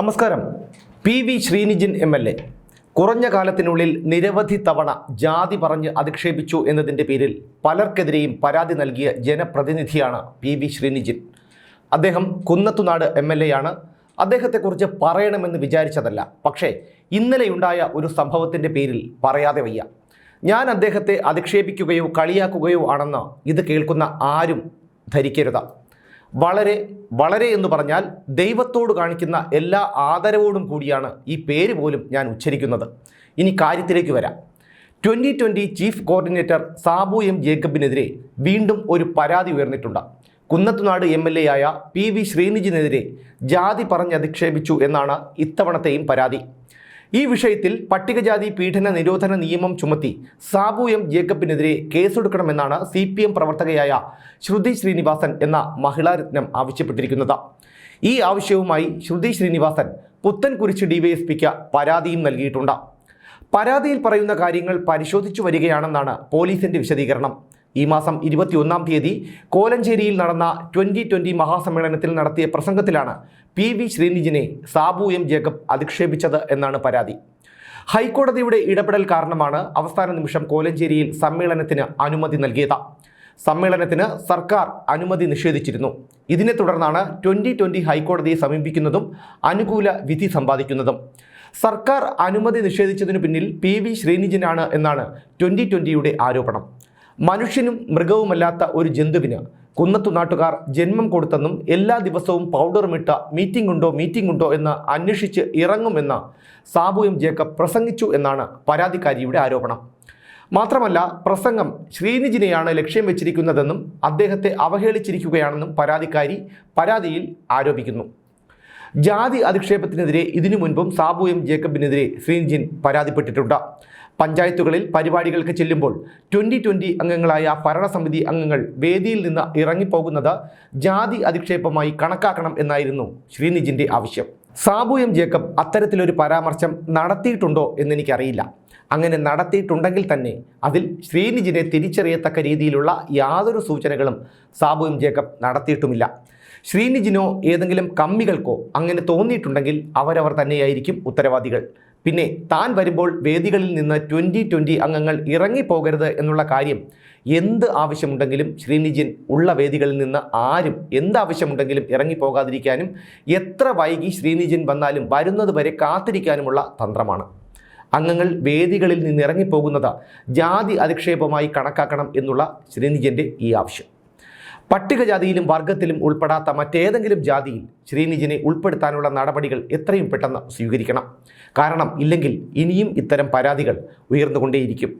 നമസ്കാരം. P V Srinijin M L A. കുറഞ്ഞ കാലത്തിനുള്ളിൽ നിരവധി തവണ ജാതി പറഞ്ഞ് അധിക്ഷേപിച്ചു എന്നതിന്റെ പേരിൽ പലർക്കെതിരെയും പരാതി നൽകിയ ജനപ്രതിനിധിയാണ് പി വി ശ്രീനിജിൻ. അദ്ദേഹം കുന്നത്തുനാട് എം എൽ എ ആണ് അദ്ദേഹത്തെക്കുറിച്ച് പറയണമെന്ന് വിചാരിച്ചതല്ല. പക്ഷേ ഇന്നലെയുണ്ടായ ഒരു സംഭവത്തിന്റെ പേരിൽ പറയാതെ വയ്യ. ഞാൻ അദ്ദേഹത്തെ അധിക്ഷേപിക്കുകയോ കളിയാക്കുകയോ ആണെന്ന് ഇത് കേൾക്കുന്ന ആരും ധരിക്കരുത്. വളരെ വളരെ എന്ന് പറഞ്ഞാൽ ദൈവത്തോട് കാണിക്കുന്ന എല്ലാ ആദരവോടും കൂടിയാണ് ഈ പേര് പോലും ഞാൻ ഉച്ചരിക്കുന്നത്. ഇനി കാര്യത്തിലേക്ക് വരാം. Twenty twenty chief coordinator Sabu M ജേക്കബിനെതിരെ വീണ്ടും ഒരു പരാതി ഉയർന്നിട്ടുണ്ട്. കുന്നത്തുനാട് എം എൽ എ ആയ പി വി ശ്രീനിജിനെതിരെ ജാതി പറഞ്ഞ് അധിക്ഷേപിച്ചു എന്നാണ് ഇത്തവണത്തെയും പരാതി. ഈ വിഷയത്തിൽ പട്ടികജാതി പീഡന നിരോധന നിയമം ചുമത്തി സാബു എം ജേക്കബിനെതിരെ കേസെടുക്കണമെന്നാണ് സി പി എം പ്രവർത്തകയായ ശ്രുതി ശ്രീനിവാസൻ എന്ന മഹിളാരത്നം ആവശ്യപ്പെട്ടിരിക്കുന്നത്. ഈ ആവശ്യവുമായി ശ്രുതി ശ്രീനിവാസൻ പുത്തൻകുരിശ് ഡിവൈഎസ്പിക്ക് പരാതിയും നൽകിയിട്ടുണ്ട്. പരാതിയിൽ പറയുന്ന കാര്യങ്ങൾ പരിശോധിച്ചു വരികയാണെന്നാണ് പോലീസിന്റെ വിശദീകരണം. ഈ മാസം ഇരുപത്തിയൊന്നാം തീയതി കോലഞ്ചേരിയിൽ നടന്ന ട്വന്റി ട്വന്റി മഹാസമ്മേളനത്തിൽ നടത്തിയ പ്രസംഗത്തിലാണ് പി വി ശ്രീനിജിനെ സാബു എം ജേക്കബ് അധിക്ഷേപിച്ചത് എന്നാണ് പരാതി. ഹൈക്കോടതിയുടെ ഇടപെടൽ കാരണമാണ് അവസാന നിമിഷം കോലഞ്ചേരിയിൽ സമ്മേളനത്തിന് അനുമതി നൽകിയത്. സമ്മേളനത്തിന് സർക്കാർ അനുമതി നിഷേധിച്ചിരുന്നു. ഇതിനെ തുടർന്നാണ് ട്വന്റി ട്വന്റി ഹൈക്കോടതിയെ സമീപിക്കുന്നതും അനുകൂല വിധി സമ്പാദിക്കുന്നതും. സർക്കാർ അനുമതി നിഷേധിച്ചതിനു പിന്നിൽ പി വി ശ്രീനിജിനാണ് എന്നാണ് ട്വന്റി ട്വന്റിയുടെ ആരോപണം. മനുഷ്യനും മൃഗവുമല്ലാത്ത ഒരു ജന്തുവിന് കുന്നത്തു നാട്ടുകാർ ജന്മം കൊടുത്തെന്നും എല്ലാ ദിവസവും പൗഡറുമിട്ട മീറ്റിംഗ് ഉണ്ടോ മീറ്റിംഗ് ഉണ്ടോ എന്ന് അന്വേഷിച്ച് ഇറങ്ങുമെന്ന് സാബു എം ജേക്കബ് പ്രസംഗിച്ചു എന്നാണ് പരാതിക്കാരിയുടെ ആരോപണം. മാത്രമല്ല പ്രസംഗം ശ്രീനിജിനെയാണ് ലക്ഷ്യം വെച്ചിരിക്കുന്നതെന്നും അദ്ദേഹത്തെ അവഹേളിച്ചിരിക്കുകയാണെന്നും പരാതിക്കാരി പരാതിയിൽ ആരോപിക്കുന്നു. ജാതി അധിക്ഷേപത്തിനെതിരെ ഇതിനു മുൻപും സാബു എം ജേക്കബിനെതിരെ ശ്രീനിജിൻ പരാതിപ്പെട്ടിട്ടുണ്ട്. പഞ്ചായത്തുകളിൽ പരിപാടികൾക്ക് ചെല്ലുമ്പോൾ ട്വന്റി ട്വന്റി അംഗങ്ങളായ ഭരണസമിതി അംഗങ്ങൾ വേദിയിൽ നിന്ന് ഇറങ്ങിപ്പോകുന്നത് ജാതി അധിക്ഷേപമായി കണക്കാക്കണം എന്നായിരുന്നു ശ്രീനിജിന്റെ ആവശ്യം. സാബു എം ജേക്കബ് അത്തരത്തിലൊരു പരാമർശം നടത്തിയിട്ടുണ്ടോ എന്നെനിക്കറിയില്ല. അങ്ങനെ നടത്തിയിട്ടുണ്ടെങ്കിൽ തന്നെ അതിൽ ശ്രീനിജിനെ തിരിച്ചറിയത്തക്ക രീതിയിലുള്ള യാതൊരു സൂചനകളും സാബു എം ജേക്കബ് നടത്തിയിട്ടുമില്ല. ശ്രീനിജിനോ ഏതെങ്കിലും കമ്മികൾക്കോ അങ്ങനെ തോന്നിയിട്ടുണ്ടെങ്കിൽ അവരവർ തന്നെയായിരിക്കും ഉത്തരവാദികൾ. പിന്നെ താൻ വരുമ്പോൾ വേദികളിൽ നിന്ന് ട്വന്റി ട്വന്റി അംഗങ്ങൾ ഇറങ്ങിപ്പോകരുത് എന്നുള്ള കാര്യം എന്ത് ആവശ്യമുണ്ടെങ്കിലും ശ്രീനിജിൻ ഉള്ള വേദികളിൽ നിന്ന് ആരും എന്ത് ആവശ്യമുണ്ടെങ്കിലും ഇറങ്ങിപ്പോകാതിരിക്കാനും എത്ര വൈകി ശ്രീനിജിൻ വന്നാലും വരുന്നത് വരെ കാത്തിരിക്കാനുമുള്ള തന്ത്രമാണ്. അംഗങ്ങൾ വേദികളിൽ നിന്ന് ഇറങ്ങിപ്പോകുന്നത് ജാതി അധിക്ഷേപമായി കണക്കാക്കണം എന്നുള്ള ശ്രീനിജന്റെ ഈ ആവശ്യം. പട്ടികജാതിയിലും വർഗത്തിലും ഉൾപ്പെടാത്ത മറ്റേതെങ്കിലും ജാതിയിൽ ശ്രീനിജിനെ ഉൾപ്പെടുത്താനുള്ള നടപടികൾ എത്രയും പെട്ടെന്ന് സ്വീകരിക്കണം. കാരണം ഇല്ലെങ്കിൽ ഇനിയും ഇത്തരം പരാതികൾ ഉയർന്നുകൊണ്ടേയിരിക്കും.